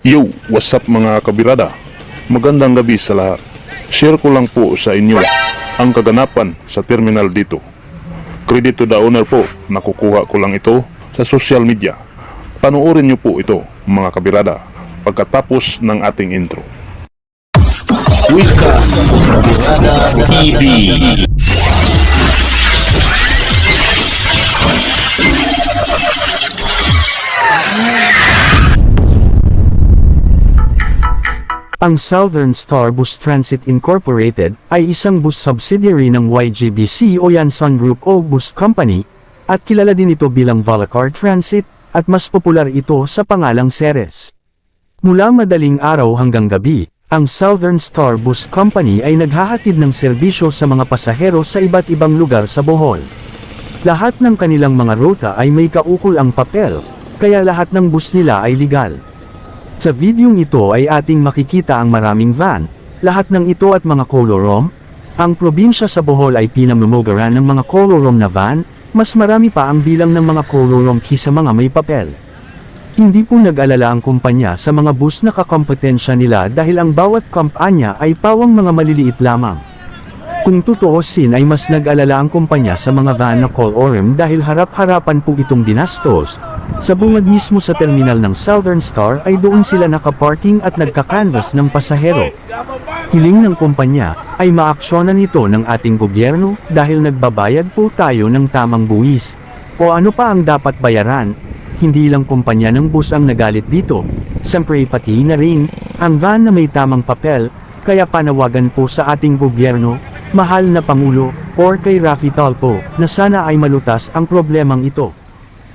Yo, what's up mga kabirada? Magandang gabi sa lahat. Share ko lang po sa inyo ang kaganapan sa terminal dito. Credit to the owner po, nakukuha ko lang ito sa social media. Panoorin niyo po ito mga kabirada pagkatapos ng ating intro. Wika Kabirada TV Ang Southern Star Bus Transit Incorporated ay isang bus subsidiary ng YGBC o Yansan Group o Bus Company, at kilala din ito bilang Valacar Transit, at mas popular ito sa pangalang Ceres. Mula madaling araw hanggang gabi, ang Southern Star Bus Company ay naghahatid ng serbisyo sa mga pasahero sa iba't ibang lugar sa Bohol. Lahat ng kanilang mga ruta ay may kaukol ang papel, kaya lahat ng bus nila ay legal. Sa videong ito ay ating makikita ang maraming van, lahat ng ito at mga kolorom. Ang probinsya sa Bohol ay pinamumugaran ng mga kolorom na van, mas marami pa ang bilang ng mga kolorom kisa mga may papel. Hindi po nag-alala ang kumpanya sa mga bus na kakompetensya nila dahil ang bawat kampanya ay pawang mga maliliit lamang. Kung tutuusin ay mas nag-alala ang kumpanya sa mga van na call-orem dahil harap-harapan po itong dinastos. Sa bungad mismo sa terminal ng Southern Star ay doon sila nakaparking at nagka-canvas ng pasahero. Hiling ng kumpanya ay maaksyonan ito ng ating gobyerno dahil nagbabayad po tayo ng tamang buwis. O ano pa ang dapat bayaran? Hindi lang kumpanya ng bus ang nagalit dito. Siyempre pati na rin ang van na may tamang papel, kaya panawagan po sa ating gobyerno, mahal na Pangulo, or kay Rafi Talpo, na sana ay malutas ang problemang ito.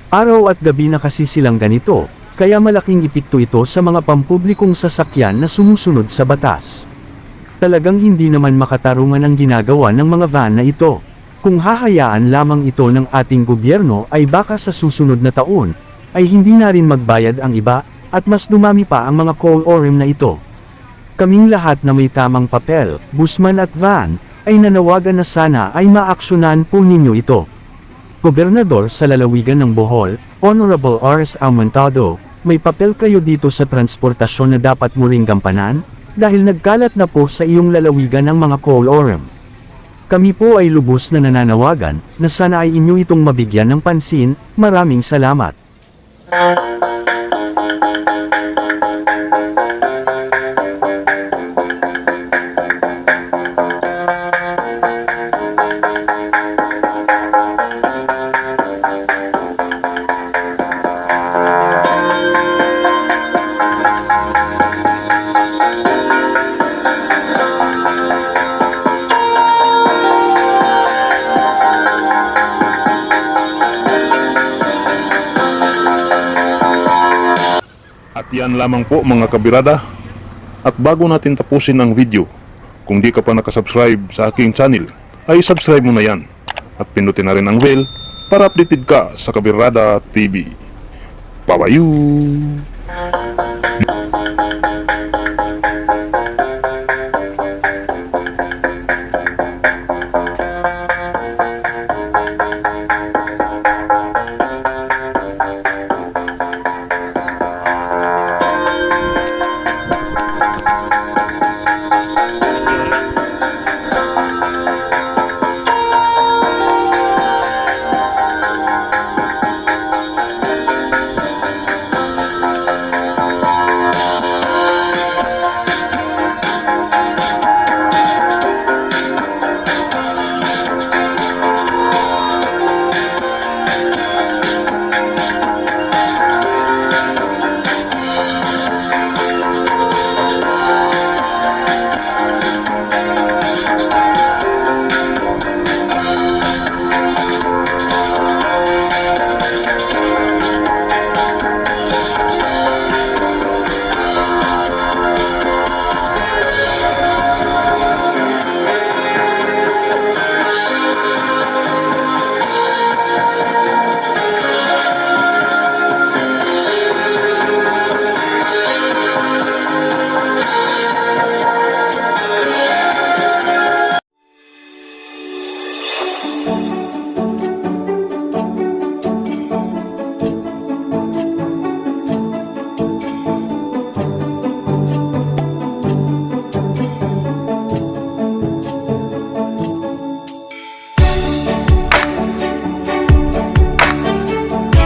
Araw at gabi na kasi silang ganito, kaya malaking epekto ito sa mga pampublikong sasakyan na sumusunod sa batas. Talagang hindi naman makatarungan ang ginagawa ng mga van na ito. Kung hahayaan lamang ito ng ating gobyerno ay baka sa susunod na taon, ay hindi na rin magbayad ang iba, at mas dumami pa ang mga call orem na ito. Kaming lahat na may tamang papel, busman at van, ay nanawagan na sana ay maaksyonan po ninyo ito. Gobernador sa lalawigan ng Bohol, Honorable R.S. Aumentado, may papel kayo dito sa transportasyon na dapat mo ring gampanan, dahil nagkalat na po sa iyong lalawigan ng mga call orem. Kami po ay lubos na nananawagan, na sana ay inyo itong mabigyan ng pansin, maraming salamat. Yan lamang po mga kabirada. At bago natin tapusin ang video, kung di ka pa nakasubscribe sa aking channel, ay subscribe mo na yan. At pinutin na rin ang bell para updated ka sa Kabirada TV. Babayu! Bye.